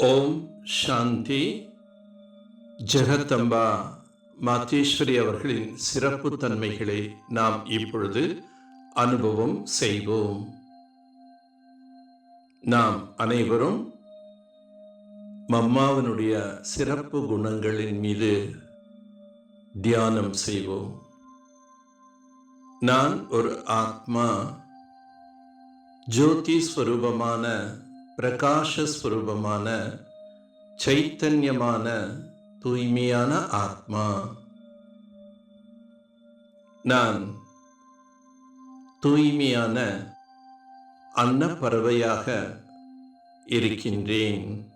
ஓம் சாந்தி. ஜெகத்தம்பா மாத்தேஸ்வரி அவர்களின் சிறப்பு தன்மைகளை நாம் இப்பொழுது அனுபவம் செய்வோம். நாம் அனைவரும் மம்மாவினுடைய சிறப்பு குணங்களின் மீது தியானம் செய்வோம். நான் ஒரு ஆத்மா ஜோதி ஸ்வரூபமான பிரகாஷஸ்வரூபமான சைத்தன்யமான தூய்மையான ஆத்மா. நான் தூய்மையான அன்னப்பறவையாக இருக்கின்றேன்.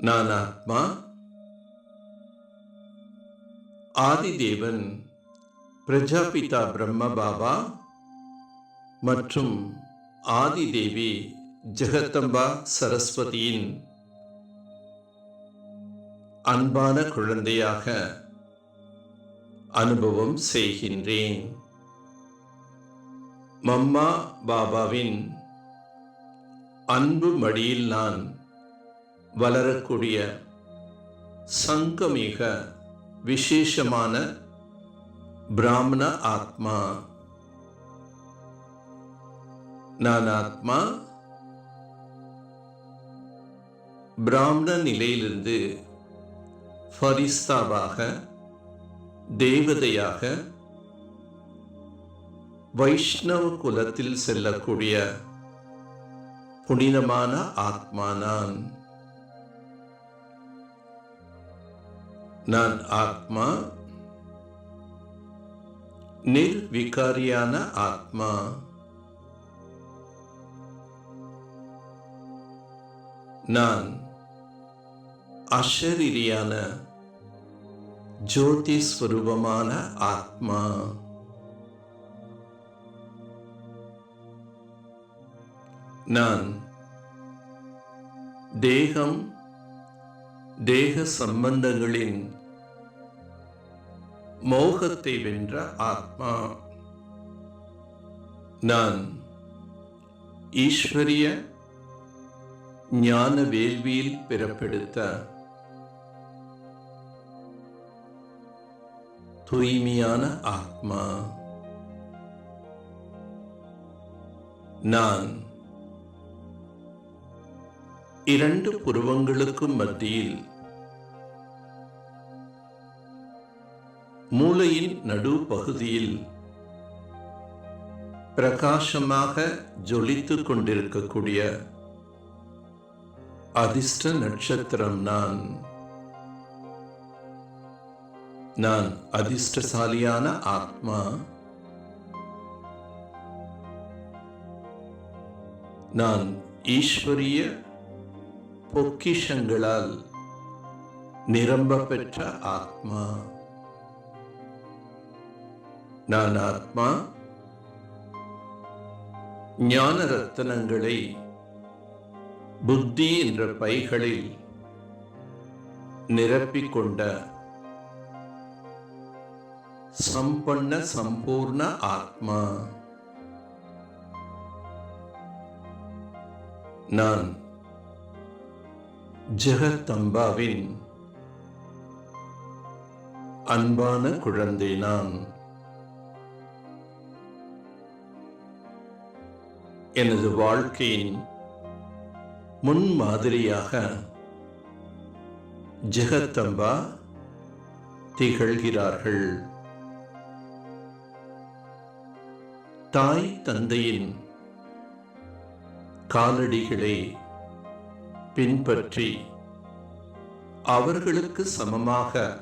நான் ஆத்மா. ஆதிதேவன் பிரஜாபிதா பிரம்ம பாபா மற்றும் ஆதிதேவி ஜெகத்தம்பா சரஸ்வதியின் அன்பான குழந்தையாக அனுபவம் செய்கின்றேன். மம்மா பாபாவின் அன்பு மடியில் நான் வளரக்கூடிய சங்கமிக விசேஷமான பிராமண ஆத்மா. நான் ஆத்மா பிராமண நிலையிலிருந்து ஃபரிஸ்தாவாக தேவதையாக வைஷ்ணவ குலத்தில் செல்லக்கூடிய புனிதமான ஆத்மா நான் நான் ஆத்மா நிர்விகாரியான ஆத்மா. நான் அஷரீரியான ஜோதி ஸ்வரூபமான ஆத்மா. நான் தேகம் தேக சம்பந்தங்களின் மோகத்தை வென்ற ஆத்மா. நான் ஈஸ்வரிய ஞான வேள்வியில் பிறப்பெடுத்த தூய்மையான ஆத்மா. நான் இரண்டு புருவங்களுக்கும் மத்தியில் மூளையின் நடு பகுதியில் பிரகாசமாக ஜொலித்துக் கொண்டிருக்கக்கூடிய அதிர்ஷ்ட நட்சத்திரம் நான். நான் அதிர்ஷ்டசாலியான ஆத்மா. நான் ஈஸ்வரிய பொக்கிஷங்களால் நிரம்ப பெற்ற ஆத்மா. நான் ஆத்மா ஞான ரத்தனங்களை புத்தி என்ற பைகளில் நிரப்பிக்கொண்ட சம்பன்ன சம்பூர்ண ஆத்மா. நான் ஜெகத்தம்பாவின் அன்பான குழந்தை நான். எனது வாழ்க்கையின் முன்மாதிரியாக ஜெகத்தம்பா திகழ்கிறார்கள். தாய் தந்தையின் காலடிகளை பின்பற்றி அவர்களுக்கு சமமாக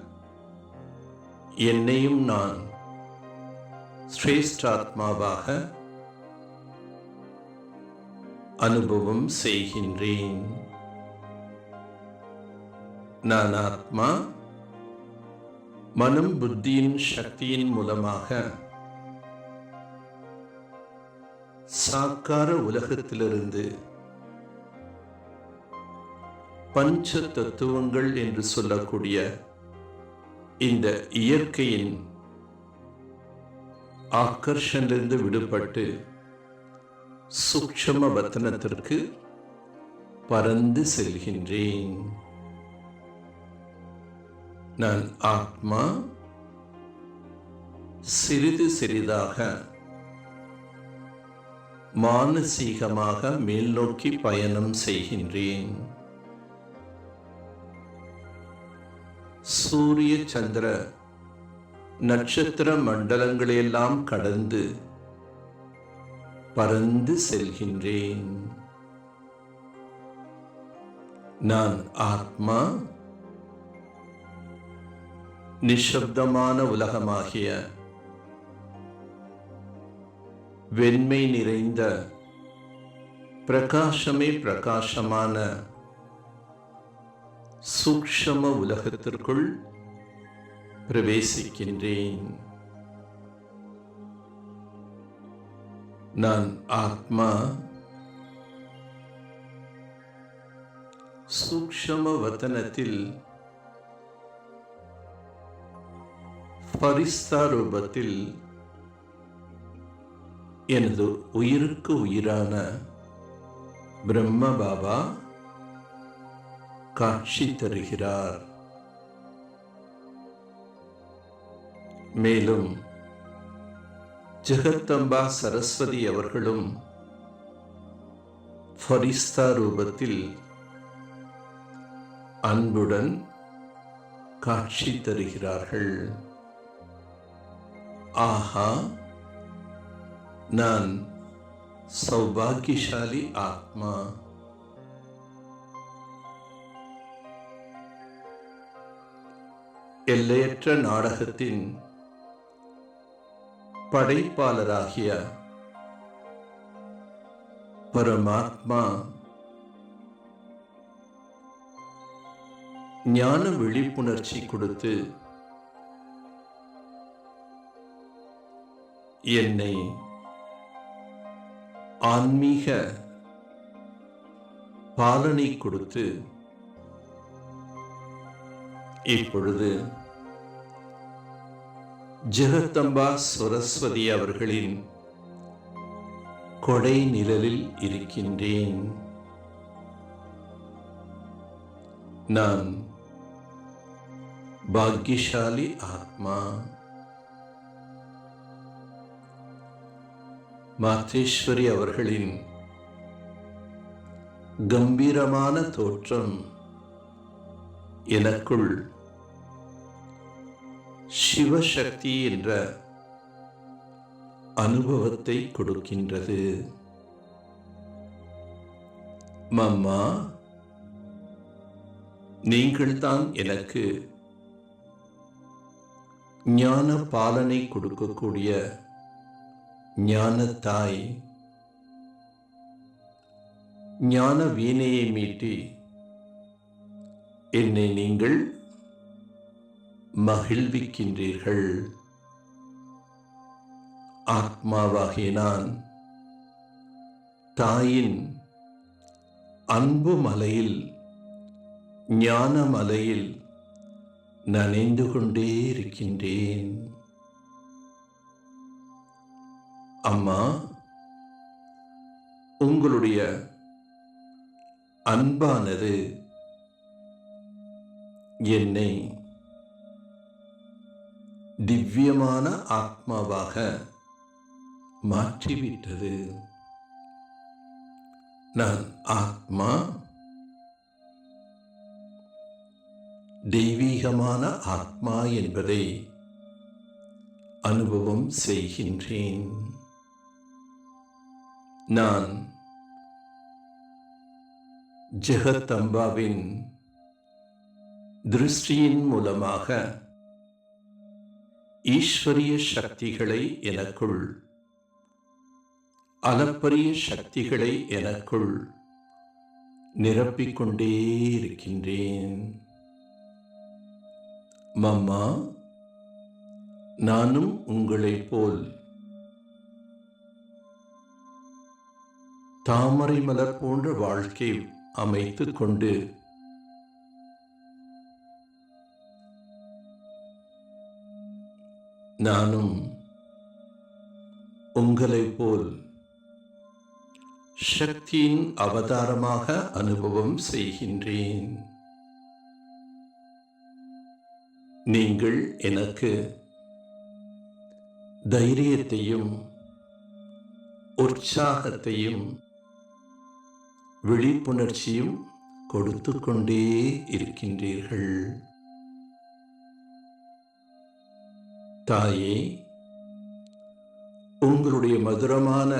என்னையும் நான் ஸ்ரேஷ்டாத்மாவாக அனுபவம் செய்கின்றேன். நான் ஆத்மா மனம் புத்தியின் சக்தியின் மூலமாக சாக்கார உலகத்திலிருந்து பஞ்ச தத்துவங்கள் என்று சொல்லக்கூடிய இந்த இயற்கையின் ஆக்கர்ஷனிலிருந்து விடுபட்டு சூக்ஷம வத்தனத்திற்கு பறந்து செல்கின்றேன். நான் ஆத்மா சிறிது சிறிதாக மானசீகமாக மேல்நோக்கி பயணம் செய்கின்றேன். சூரிய சந்திர நட்சத்திர மண்டலங்களையெல்லாம் கடந்து பறந்து செல்கின்றேன். நான் ஆத்மா நிஷப்தமான உலகமாகிய வெண்மை நிறைந்த பிரகாசமே பிரகாசமான சூக்ஷம உலகத்திற்குள் பிரவேசிக்கின்றேன். நான் ஆத்மா சூக்ஷம வதனத்தில் பரிஸ்தாரூபத்தில் எனது உயிருக்கு உயிரான பிரம்ம பாபா காட்சி தருகிறார். மேலும் ஜெகத்தம்பா சரஸ்வதி அவர்களும் ஃபரிஸ்தா ரூபத்தில் அன்புடன் காட்சி தருகிறார்கள். ஆஹா நான் சௌபாகியசாலி ஆத்மா. எல்லையற்ற நாடகத்தின் படைப்பாளராகிய பரமாத்மா ஞான விழிப்புணர்ச்சி கொடுத்து என்னை ஆன்மீக பாலனை கொடுத்து இப்பொழுது ஜெகத்தம்பா சரஸ்வதி அவர்களின் கொடை நிழலில் இருக்கின்றேன். நான் பாக்கியசாலி ஆத்மா. மாத்தேஸ்வரி அவர்களின் கம்பீரமான தோற்றம் எனக்குள் சிவசக்தி என்ற அனுபவத்தை கொடுக்கின்றது. மம்மா நீங்கள்தான் எனக்கு ஞான பாலனை கொடுக்கக்கூடிய ஞான தாய். ஞான வீணையை மீட்டி என்னை நீங்கள் மகிழ்விக்கின்றீர்கள். ஆத்மாவாகிய நான் தாயின் அன்பு மலையில் ஞான மலையில் நனைந்து கொண்டே இருக்கின்றேன். அம்மா உங்களுடைய அன்பானது என்னை திவ்யமான ஆத்மாவாக மாற்றிவிட்டது. நான் ஆத்மா தெய்வீகமான ஆத்மா என்பதை அனுபவம் செய்கின்றேன். நான் ஜெகத்தம்பாவின் திருஷ்டியின் மூலமாக ஈஸ்வரிய சக்திகளை எனக்குள். அளப்பரிய சக்திகளை எனக்குள். நிரப்பிக்கொண்டே இருக்கின்றேன். மம்மா நானும் உங்களைப் போல். தாமரை மலர் போன்ற வாழ்க்கை அமைத்துக் கொண்டு நானும் உங்களைப் போல் சக்தியின் அவதாரமாக அனுபவம் செய்கின்றேன். நீங்கள் எனக்கு தைரியத்தையும் உற்சாகத்தையும் விழிப்புணர்ச்சியும் கொடுத்து கொண்டே இருக்கின்றீர்கள். தாயே உங்களுடைய மதுரமான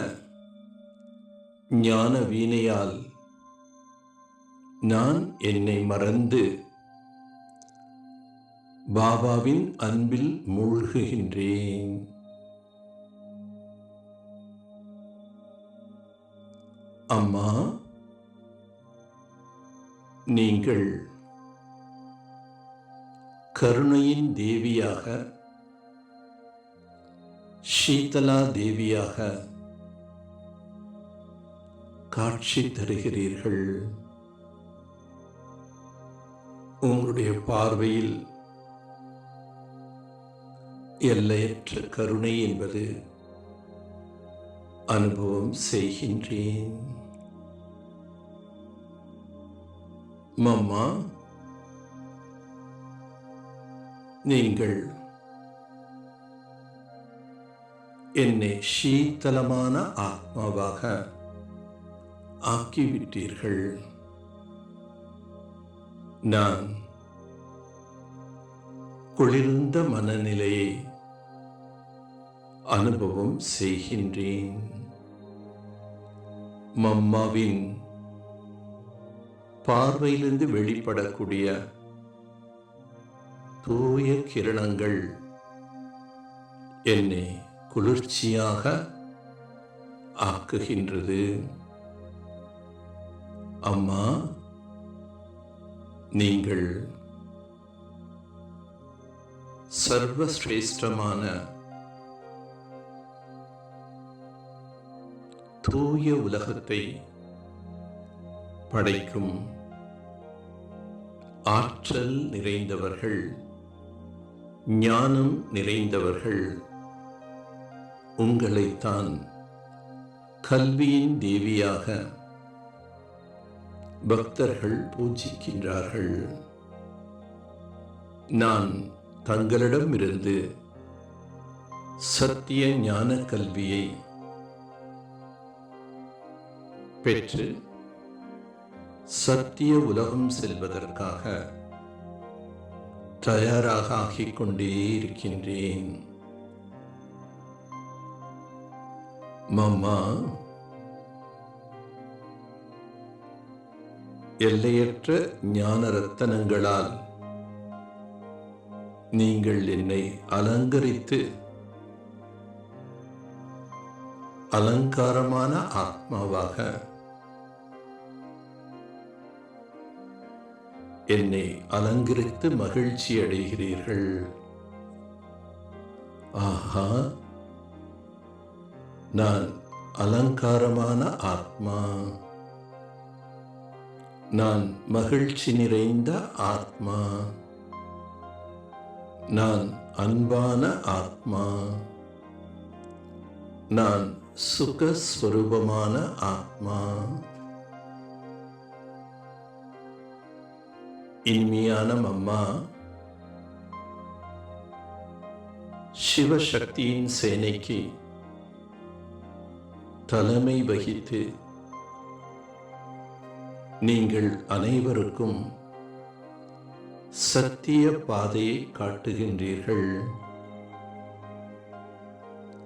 ஞான வீணையால் நான் என்னை மறந்து பாபாவின் அன்பில் மூழ்குகின்றேன். அம்மா நீங்கள் கருணையின் தேவியாக ஷீதலா தேவியாக காட்சி தருகிறீர்கள். உங்களுடைய பார்வையில் எல்லையற்ற கருணை என்பது அனுபவம் செய்கின்றேன். மம்மா நீங்கள் என்னை சீத்தலமான ஆத்மாவாக ஆக்கிவிட்டீர்கள். நான் குளிர்ந்த மனநிலையை அனுபவம் செய்கின்றேன். மம்மாவின் பார்வையிலிருந்து வெளிப்படக்கூடிய தூய கிரணங்கள் என்னை குளிர்ச்சியாக ஆக்குகின்றது. அம்மா நீங்கள் சர்வசிரேஷ்டமான தூய உலகத்தை படைக்கும் ஆற்றல் நிறைந்தவர்கள் ஞானம் நிறைந்தவர்கள் உங்களைத்தான் கல்வியின் தேவியாக பக்தர்கள் பூஜிக்கின்றார்கள். நான் தங்களிடமிருந்து சத்திய ஞான கல்வியை பெற்று சத்திய உலகம் செல்வதற்காக தயாராக ஆகிக் கொண்டே இருக்கின்றேன். மாமா எல்லையற்ற ஞான ரத்தனங்களால் நீங்கள் என்னை அலங்கரித்து அலங்காரமான ஆத்மாவாக என்னை அலங்கரித்து மகிழ்ச்சி அடைகிறீர்கள் ஆஹா. நான் அலங்காரமான ஆத்மா. நான் மகிழ்ச்சி நிறைந்த ஆத்மா. நான் அன்பான ஆத்மா. நான் சுகஸ்வரூபமான ஆத்மா. இனிமையான அம்மா. சிவசக்தியின் சேனைக்கு தலைமை வகித்து. நீங்கள் அனைவருக்கும் சத்திய பாதையை காட்டுகின்றீர்கள்.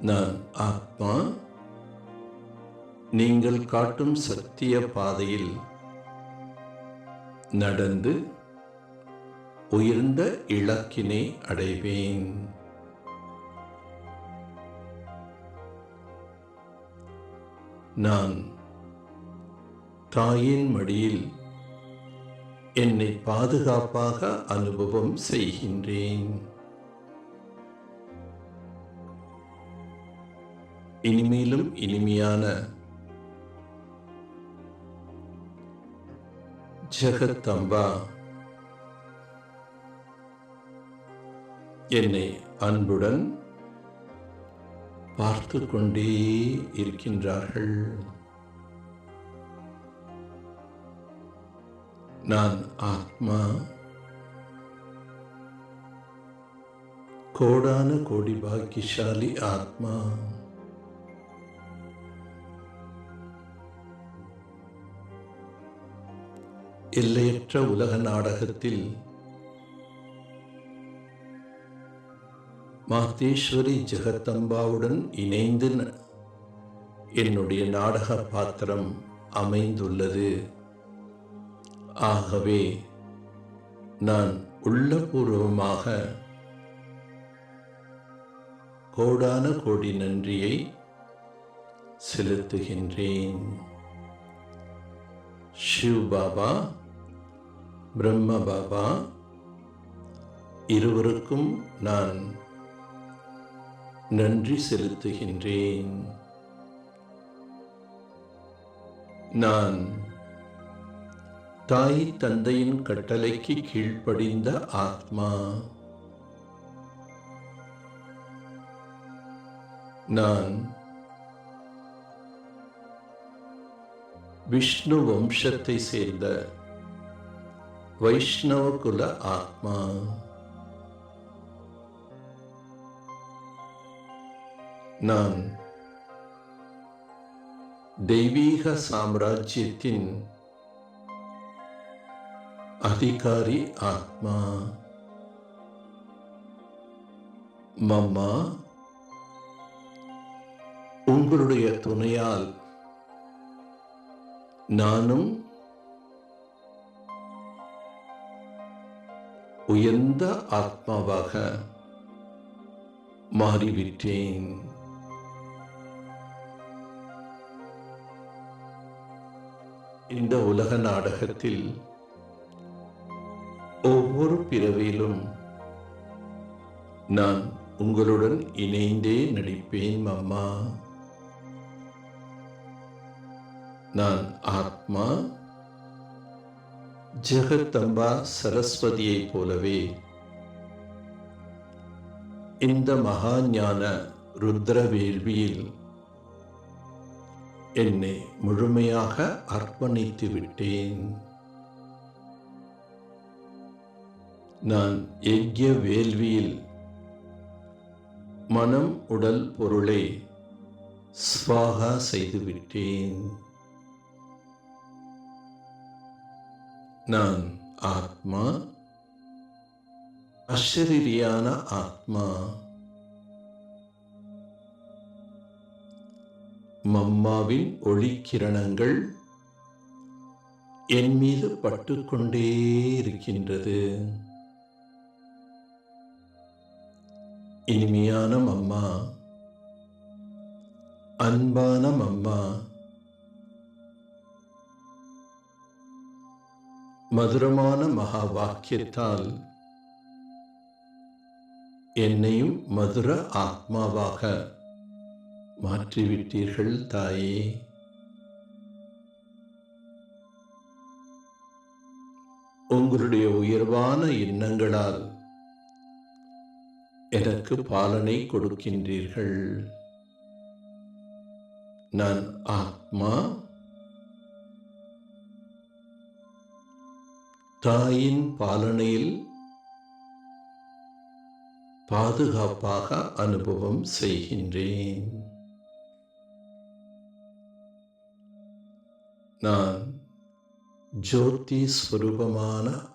நான் ஆத்மா. நீங்கள் காட்டும் சத்திய பாதையில் நடந்து உயர்ந்த இலக்கினை அடைவேன். நான் தாயின் மடியில் என்னை பாதுகாப்பாக அனுபவம் செய்கின்றேன். இனிமேலும் இனிமையான ஜெகத்தம்பா என்னை அன்புடன் பார்த்து கொண்டே இருக்கின்றார்கள். நான் ஆத்மா. கோடான கோடி பாக்கியசாலி ஆத்மா. எல்லையற்ற உலக நாடகத்தில் மாத்தேஸ்வரி ஜெகத்தம்பாவுடன் இணைந்து என்னுடைய நாடக பாத்திரம் அமைந்துள்ளது. ஆகவே நான் உள்ளபூர்வமாக கோடான கோடி நன்றியை செலுத்துகின்றேன். ஷிவ் பாபா பிரம்ம பாபா இருவருக்கும் நான் நன்றி செலுத்துகின்றேன். நான் தாய் தந்தையின் கட்டளைக்கு கீழ்ப்படிந்த ஆத்மா. நான் விஷ்ணு வம்சத்தை சேர்ந்த வைஷ்ணவ குல ஆத்மா. நான். தெய்வீக சாம்ராஜ்யத்தின் அதிகாரி ஆத்மா. மம்மா உங்களுடைய துணையால் நானும் உயர்ந்த ஆத்மாவாக மாறிவிட்டேன். இந்த உலக நாடகத்தில் ஒவ்வொரு பிறவியிலும் நான் உங்களுடன் இணைந்தே நடிப்பேன் மாமா. நான் ஆத்மா ஜெகத்தம்பா சரஸ்வதியைப் போலவே இந்த மகா ஞான ருத்ர வேள்வியில் என்னை முழுமையாக அர்ப்பணித்து விட்டேன். நான் யஜ்ய வேள்வியில் மனம் உடல் பொருளை ஸ்வாகா செய்துவிட்டேன் நான் ஆத்மா அஷரீரியான ஆத்மா. மம்மாவின் ஒளிக்கிரணங்கள் என் மீது பட்டுக்கொண்டே இருக்கின்றது. இனிமையான மம்மா அன்பான மம்மா மதுரமான மகா வாக்கியத்தால் என்னையும் மதுர ஆத்மாவாக மாற்றிவிட்டீர்கள் தாயே. உங்களுடைய உயர்வான எண்ணங்களால் எனக்கு பாலனை கொடுக்கின்றீர்கள். நான் ஆத்மா. தாயின் பாலனையில் பாதுகாப்பாக அனுபவம் செய்கின்றேன். நான் ஜோதி ஸ்வரூபமான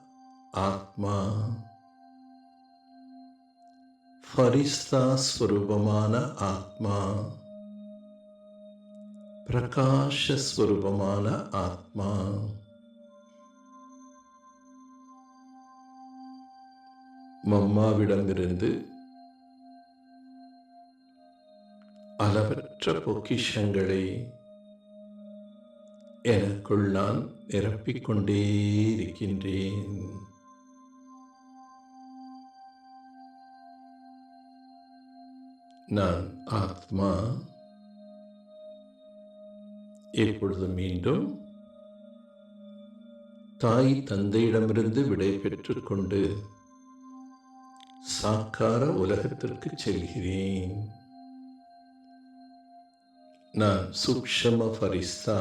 ஆத்மா. ஃபரிஸ்தா ஸ்வரூபமான ஆத்மா. பிரகாஷஸ்வரூபமான ஆத்மா. மம்மாவிடமிருந்து அளவற்ற பொக்கிஷங்களை எனக்குள் நான் நிரப்பிக்கொண்டே இருக்கின்றேன் நான் ஆத்மா. இப்பொழுது மீண்டும் தாய் தந்தையிடமிருந்து விடை பெற்றுக்கொண்டு சாக்கார உலகத்திற்கு செல்கிறேன். நான் சூக்ஷம ஃபரிஸ்தா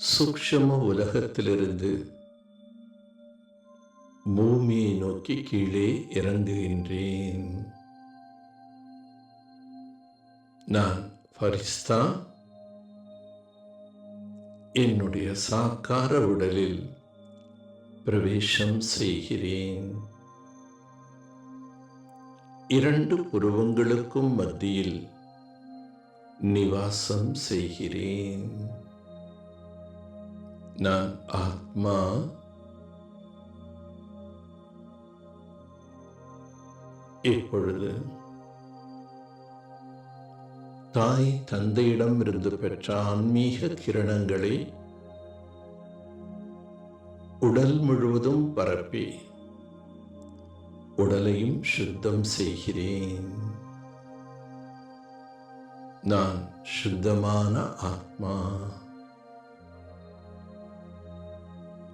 சூக்ஷம உலகத்திலிருந்து பூமியை நோக்கி கீழே இறங்குகின்றேன் நான் ஃபரிஸ்தா. என்னுடைய சாக்கார உடலில் பிரவேசம் செய்கிறேன். இரண்டு புருவங்களுக்கும் மத்தியில் நிவாசம் செய்கிறேன். நான் ஆத்மா இப்பொழுது தாய் தந்தையிடம் இருந்து பெற்ற ஆன்மீக கிரணங்களை உடல் முழுவதும் பரப்பி உடலையும் சுத்தம் செய்கிறேன். நான் சுத்தமான ஆத்மா.